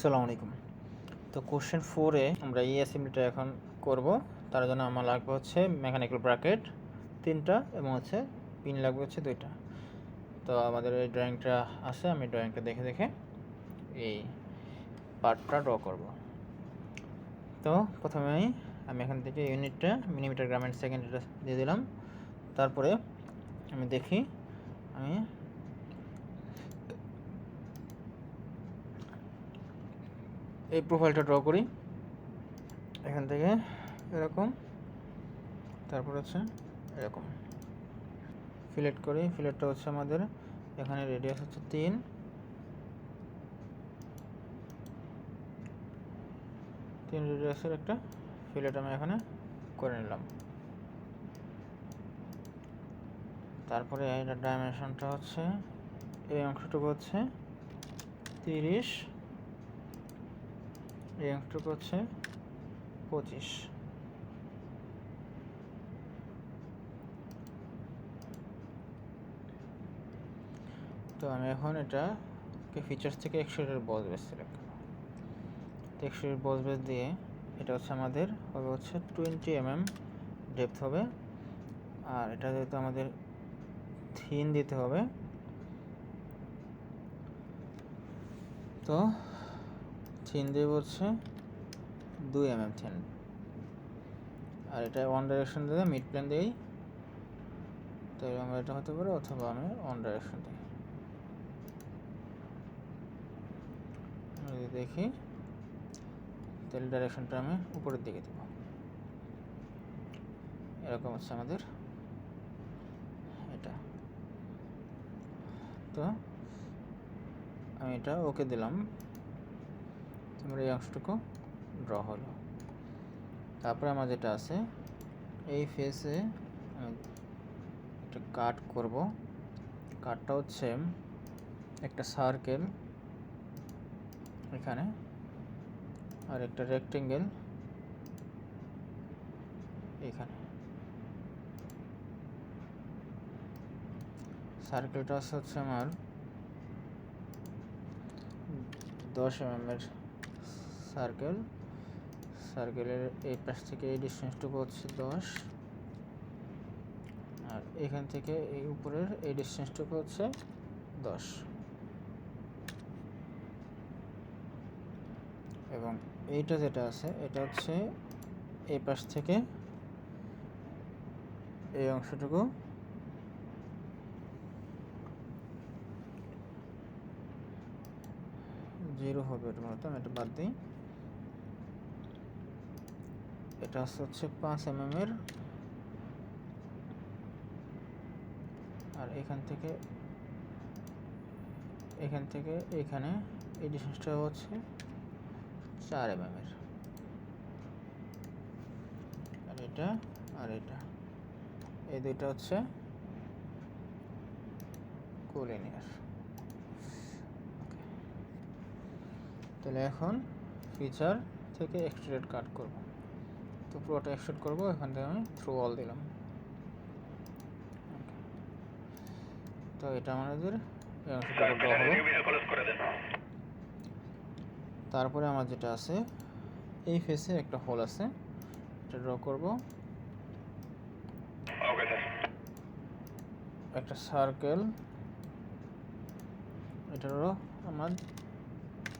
আসসালামু আলাইকুম। তো কোশ্চেন ফোরে আমরা এই অ্যাসেম্বলিটা এখন করব। তার জন্য আমার লাগবে হচ্ছে মেকানিক্যাল ব্র্যাকেট তিনটা এবং হচ্ছে পিন লাগবে হচ্ছে দুইটা। তো আমাদের এই ড্রয়িংটা আছে, আমি ড্রয়িংটা দেখে দেখে এই পার্টটা ড্র করব। তো প্রথমেই আমি এখান থেকে ইউনিটটা মিলিমিটার গ্রাম অ্যান্ড সেকেন্ড এটা দিয়ে দিলাম। তারপরে আমি দেখি, আমি এই প্রোফাইলটা ড্র করি। এখান থেকে এরকম। তারপর হচ্ছে এরকম। ফিলেট করি। ফিলেটটা হচ্ছে আমাদের এখানে রেডিয়াস হচ্ছে তিন। তিন রেডিয়াসের একটা ফিলেট আমি এখানে করে নিলাম। তারপরে এটা ডাইমেনশনটা হচ্ছে এই অংশটুকু হচ্ছে তিরিশ। এই অংশটুকু হচ্ছে পঁচিশ। তো আমি এখন এটাকে ফিচার্স থেকে একশোটার বস বেস সিলেক্ট করব। তো একশোর বস বেস দিয়ে এটা হচ্ছে আমাদের, হবে হচ্ছে টোয়েন্টি এম এম ডেপথ হবে। আর এটা যেহেতু আমাদের থিন দিতে হবে, তো থিন দেব হচ্ছে দুই এম এম থিন আর এটা ওয়ান ডাইরেকশন দিয়ে মিড প্লেন দিই তো এরকম এটা হতে পারে অথবা আমি ওয়ান ডাইরেকশন দিই। দেখি, তাহলে ডাইরেকশনটা আমি উপরের দিকে দেব। এরকম হচ্ছে আমাদের এটা। তো আমি এটা ওকে দিলাম। আমার এই অংশটুকু ড্র হলো। তারপরে আমার যেটা আছে, এই ফেসে একটা কাট করব। কাটটা হচ্ছে একটা সার্কেল এখানে, আর একটা রেক্টেঙ্গেল এখানে। সার্কেলটা হচ্ছে আমার দশ এম এর সার্কেল সার্কেলের এই পাশ থেকে এই ডিস্টেন্সটুকু হচ্ছে দশ। আর এখান থেকে এই উপরের এই ডিস্টেন্সটুকু হচ্ছে দশ। এবং এইটা যেটা আছে, এটা হচ্ছে এই পাশ থেকে এই অংশটুকু। জিরো হবে এটা মূলত আমি এটা বাদ দিই। এটা হচ্ছে পাঁচ এম এর। আর এখান থেকে এখান থেকে এখানে এই ডিস্টেন্সটা হচ্ছে চার এম এর। আর এটা আর এটা। এই দুইটা হচ্ছে কোলিনিয়ার তাহলে এখন ফিচার থেকে এক্সট্রুডেড কাট করব। তো পুরোটা এক্সট্রুড করব, এখান থেকে আমি থ্রু অল দিলাম। তো এটা আমাদের তারপরে আমার যেটা আছে, এই ফেসে একটা হোল আছে, এটা ড্র করব। একটা সার্কেল এটারও আমার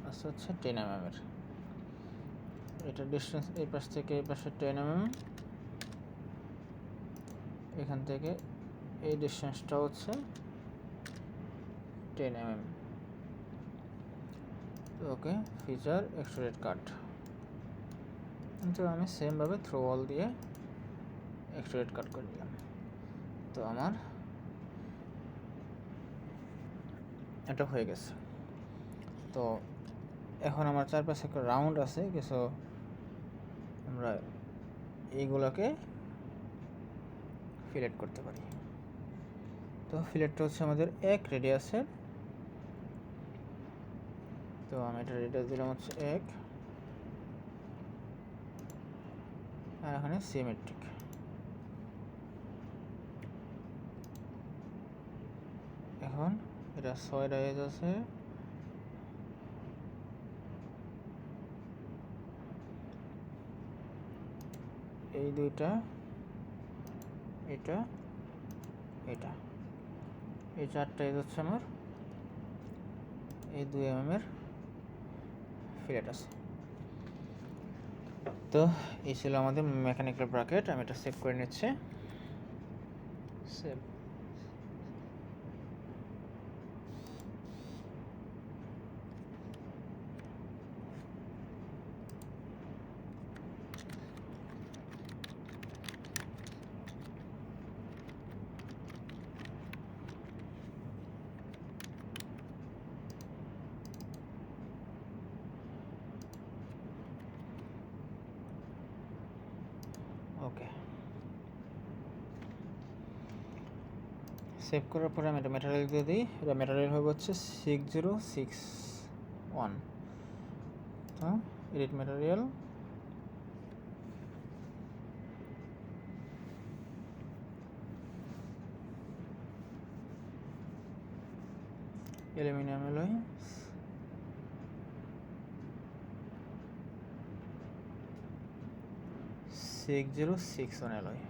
আছে হচ্ছে টেন এম এর। এটা ডিস্টেন্স এই পাশ থেকে এই পাশে টেন এম এম এখান থেকে এই ডিস্টেন্সটা হচ্ছে ten M M okay feature extruded cut কিন্তু আমি সেমভাবে থ্রো অল দিয়ে এক্সট্রুডেড কাট করে দিলাম তো আমার এটা হয়ে গেছে। তো এখন আমার চারপাশে একটা রাউন্ড আছে, কিছু আমরা এইগুলোকে ফিলেট করতে পারি। তো ফিলেটটা হচ্ছে আমাদের এক রেডিয়াসের তো আমি এটা রেডিয়াস দিলাম হচ্ছে এক। আর এখানে সিমেট্রিক এখন এটা ছয় এজ আছে। এই দুইটা, এটা এটা। এই চারটা এই হচ্ছে আমার, এই দুই এম এর ফিলেট আছে। তো এই ছিল আমাদের মেকানিক্যাল ব্রাকেট আমি এটা সেভ করে নিচ্ছি। সেভ সেভ করার পরে আমি এটা ম্যাটেরিয়াল দিয়ে দিই। এটা ম্যাটেরিয়াল হবে হচ্ছে সিক্স জিরো সিক্স ওয়ান তো edit material aluminium alloy six zero six one alloy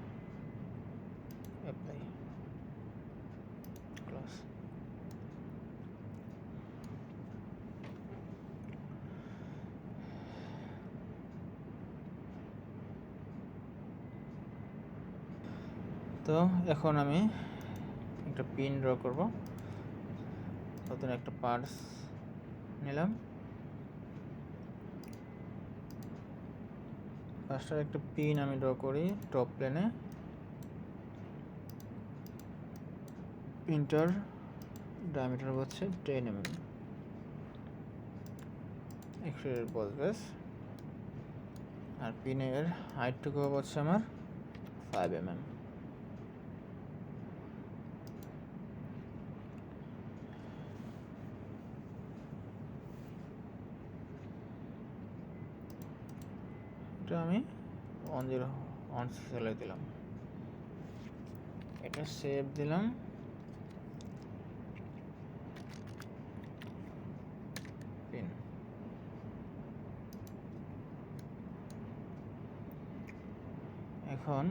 apply close তো এখন আমি একটা পিন ড্র করব। নতুন একটা পার্স নিলাম। ফার্স্টে একটা পিন আমি ড্র করি টপ প্লেনে পিনটার ডায়ামিটার হচ্ছে টেন এম এম এক্সের বসবেস আর পিনের হাইটটুকু হচ্ছে আমার ফাইভ এম এম এটা আমি ওয়ান জিরো ওয়ান সেলে দিলাম। এটা সেভ দিলাম। পিন এখন